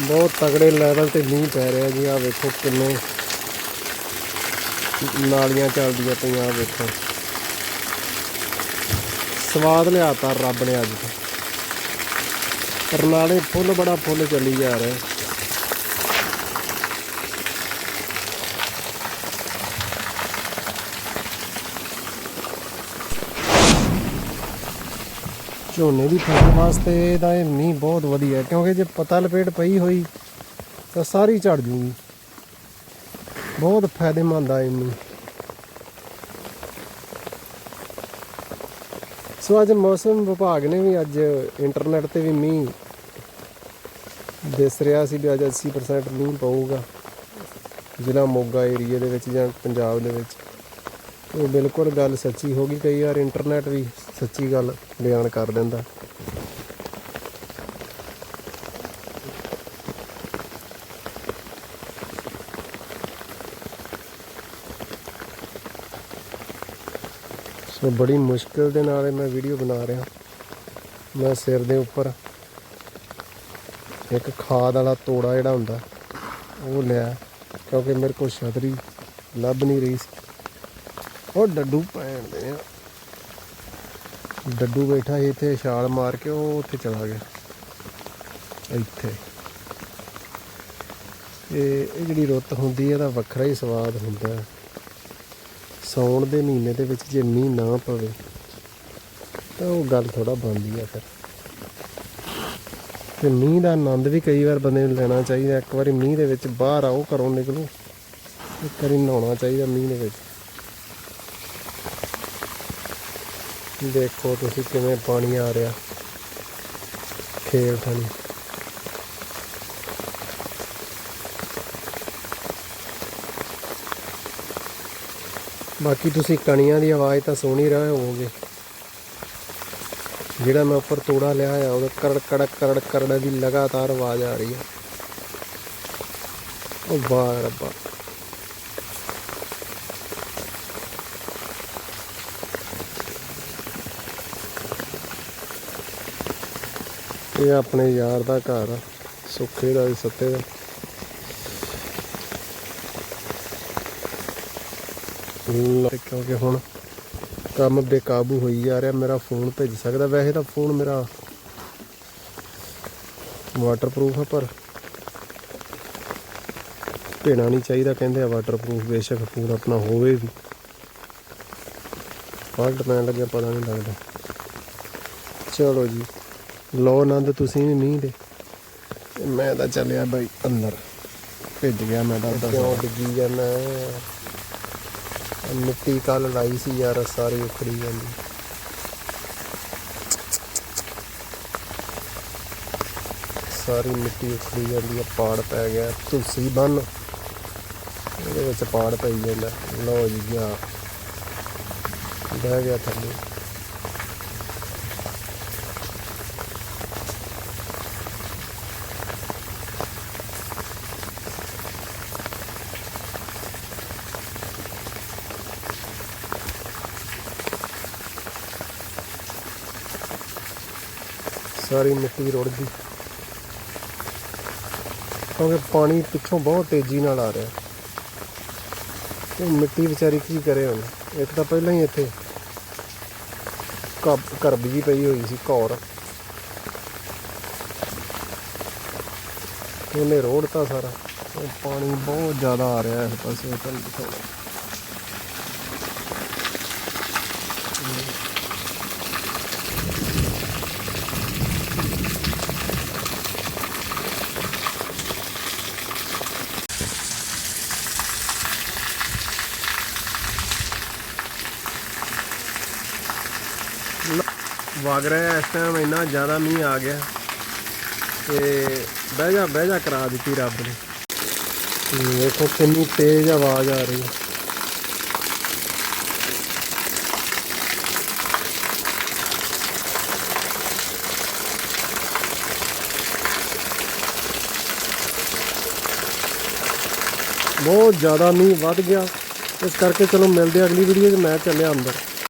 ਬਹੁਤ ਤਗੜੇ ਲੈਵਲ ਤੇ ਮੀਂਹ ਪੈ ਰਿਹਾ ਜੀ ਆ ਵੇਖੋ ਕਿੰਨੇ ਨਾਲੀਆਂ ਚੱਲਦੀਆਂ ਪਈਆਂ ਆ ਵੇਖੋ। ਸਵਾਦ ਲਿਆਤਾ ਰੱਬ ਨੇ ਅੱਜ ਤਾਂ। ਪਰ ਨਾਲੇ ਫੁੱਲ ਬੜਾ ਫੁੱਲ ਚੱਲੀ ਜਾ ਰਿਹਾ। ਝੋਨੇ ਦੀ ਫਸਲ ਵਾਸਤੇ ਇਹਦਾ ਇਹ ਮੀਂਹ ਬਹੁਤ ਵਧੀਆ ਕਿਉਂਕਿ ਜੇ ਪਤਾ ਲਪੇਟ ਪਈ ਹੋਈ ਤਾਂ ਸਾਰੀ ਝੜ ਜੂਗੀ। ਬਹੁਤ ਫਾਇਦੇਮੰਦ ਆ ਇਹ ਮੀਂਹ। ਸੋ ਅੱਜ ਮੌਸਮ ਵਿਭਾਗ ਨੇ ਵੀ ਅੱਜ ਇੰਟਰਨੈਟ ਤੇ ਵੀ ਮੀਂਹ ਦਿਸ ਰਿਹਾ ਸੀ ਵੀ ਅੱਜ 80% ਮੀਂਹ ਪਊਗਾ। ਜ਼ਿਲ੍ਹਾ ਮੋਗਾ ਏਰੀਆ ਦੇ ਵਿੱਚ ਜਾਂ ਪੰਜਾਬ ਦੇ ਵਿੱਚ। ਉਹ ਬਿਲਕੁਲ ਗੱਲ ਸੱਚੀ ਹੋ ਗਈ, ਕਈ ਵਾਰ ਇੰਟਰਨੈਟ ਵੀ ਸੱਚੀ ਗੱਲ ਬਿਆਨ ਕਰ ਦਿੰਦਾ। ਸੋ ਬੜੀ ਮੁਸ਼ਕਿਲ ਦੇ ਨਾਲ ਮੈਂ ਵੀਡੀਓ ਬਣਾ ਰਿਹਾ। ਮੈਂ ਸਿਰ ਦੇ ਉੱਪਰ ਇੱਕ ਖਾਦ ਵਾਲਾ ਤੋੜਾ ਜਿਹੜਾ ਹੁੰਦਾ, ਉਹ ਲਿਆ, ਕਿਉਂਕਿ ਮੇਰੇ ਕੋਲ ਛਤਰੀ ਲੱਭ ਨਹੀਂ ਰਹੀ ਸੀ। ਉਹ ਡੱਡੂ ਭੈਣ ਦੇ ਆ। ਡੱਡੂ ਬੈਠਾ ਸੀ ਇੱਥੇ, ਛਾਲ ਮਾਰ ਕੇ ਉਹ ਉੱਥੇ ਚਲਾ ਗਿਆ। ਇੱਥੇ। ਇਹ ਇਹ ਜਿਹੜੀ ਰੁੱਤ ਹੁੰਦੀ ਹੈ ਇਹਦਾ ਵੱਖਰਾ ਹੀ ਸਵਾਦ ਹੁੰਦਾ ਹੈ। ਸਾਉਣ ਦੇ ਮਹੀਨੇ ਦੇ ਵਿੱਚ ਜੇ ਮੀਂਹ ਨਾ ਪਵੇ, ਤਾਂ ਉਹ ਗੱਲ ਥੋੜਾ ਬਣਦੀ ਆ ਫਿਰ। ਤੇ ਮੀਂਹ ਦਾ ਆਨੰਦ ਵੀ ਕਈ ਵਾਰ ਬੰਦੇ ਨੂੰ ਲੈਣਾ ਚਾਹੀਦਾ। ਇੱਕ ਵਾਰੀ ਮੀਂਹ ਦੇ ਵਿੱਚ ਬਾਹਰ ਆਓ, ਘਰੋਂ ਨਿਕਲੋ। ਇੱਕ ਵਾਰੀ ਨਹਾਉਣਾ ਚਾਹੀਦਾ ਮੀਂਹ ਦੇ ਵਿੱਚ। ਦੇਖੋ ਤੁਸੀਂ ਕਿਵੇਂ ਪਾਣੀ ਆ ਰਿਹਾ। ਖੇਲ ਥਾਣੀ ਬਾਕੀ ਤੁਸੀਂ ਕਣੀਆਂ ਦੀ ਆਵਾਜ਼ ਤਾਂ ਸੁਣ ਹੀ ਰਹੇ ਹੋਵੋਗੇ। ਜਿਹੜਾ ਮੈਂ ਉੱਪਰ ਤੋੜਾ ਲਿਆ ਆ ਉਹਦਾ ਕਰੜ ਕੜਕ ਕਰੜ ਕਰੜ ਦੀ ਲਗਾਤਾਰ ਆਵਾਜ਼ ਆ ਰਹੀ ਹੈ। ਉਹ ਵਾਹ ਰੱਬਾ। ਇਹ ਆਪਣੇ ਯਾਰ ਦਾ ਘਰ ਆ, ਸੁੱਖੇ ਦਾ ਵੀ ਸੱਤੇ ਦਾ। ਕਿਉਂਕਿ ਹੁਣ ਕੰਮ ਬੇਕਾਬੂ ਹੋਈ ਜਾ ਰਿਹਾ, ਮੇਰਾ ਫੋਨ ਭੇਜ ਸਕਦਾ। ਵੈਸੇ ਤਾਂ ਫੋਨ ਮੇਰਾ ਵਾਟਰਪ੍ਰੂਫ ਆ, ਪਰ ਭੇਣਾ ਨਹੀਂ ਚਾਹੀਦਾ, ਕਹਿੰਦੇ ਆ ਵਾਟਰਪ੍ਰੂਫ ਬੇਸ਼ੱਕ ਫੋਨ ਆਪਣਾ ਹੋਵੇ ਵੀ। ਫਾਲਟ ਪੈਣ ਲੱਗਿਆ ਪਤਾ ਨਹੀਂ ਲੱਗਦਾ। ਚਲੋ ਜੀ। ਲੋ ਆਨੰਦ, ਤੁਸੀਂ ਵੀ ਮੀਂਹ ਦੇ। ਤੇ ਮੈਂ ਤਾਂ ਚੱਲਿਆ ਬਾਈ ਅੰਦਰ। ਭੇਜ ਗਿਆ ਮੈਂ ਤਾਂ ਕਿਉਂ ਡਿੱਗੀ ਜਾਣਾ ਮਿੱਟੀ ਕੱਲ ਲਾਈ ਸੀ ਯਾਰ, ਸਾਰੀ ਉਖੜੀ ਜਾਂਦੀ। ਸਾਰੀ ਮਿੱਟੀ ਉਖੜੀ ਜਾਂਦੀ ਆ, ਪਾੜ ਪੈ ਗਿਆ। ਤੁਲਸੀ ਬੰਨ। ਇਹਦੇ ਵਿੱਚ ਪਾੜ ਪਈ ਜਾਂਦਾ। ਲਓ ਜੀ ਗਿਆ ਬਹਿ ਗਿਆ ਥੱਲੇ। ਸਾਰੀ ਮਿੱਟੀ ਰੁੜ ਗਈ। ਕਿਉਂਕਿ ਪਾਣੀ ਪਿੱਛੋਂ ਬਹੁਤ ਤੇਜ਼ੀ ਨਾਲ ਆ ਰਿਹਾ। ਤੇ ਮਿੱਟੀ ਵਿਚਾਰੀ ਕੀ ਕਰੇ ਹੁਣ? ਇੱਕ ਤਾਂ ਪਹਿਲਾਂ ਹੀ ਇੱਥੇ ਕੱਬ ਕਰਬ ਜੀ ਪਈ ਹੋਈ ਸੀ, ਘੌਰ। ਉਹਨੇ ਰੋੜਤਾ ਸਾਰਾ। ਉਹ ਪਾਣੀ ਬਹੁਤ ਜ਼ਿਆਦਾ ਆ ਰਿਹਾ ਇਸ ਪਾਸੇ। ਤੁਹਾਨੂੰ ਦਿਖਾਉਣਾ ਵਗ ਰਿਹਾ ਇਸ ਟਾਈਮ ਇੰਨਾ ਜ਼ਿਆਦਾ ਮੀਂਹ ਆ ਗਿਆ ਤੇ ਬਹਿ ਜਾ ਬਹਿ ਜਾ ਕਰਾ ਦਿੱਤੀ ਰੱਬ ਨੇ। ਤੇ ਵੇਖੋ ਕਿੰਨੀ ਤੇਜ਼ ਆਵਾਜ਼ ਆ ਰਹੀ ਹੈ। ਬਹੁਤ ਜ਼ਿਆਦਾ ਮੀਂਹ ਵੱਧ ਗਿਆ। ਇਸ ਕਰਕੇ ਚਲੋ ਮਿਲਦੇ ਅਗਲੀ ਵੀਡੀਓ 'ਚ। ਮੈਂ ਚੱਲਿਆ ਅੰਦਰ।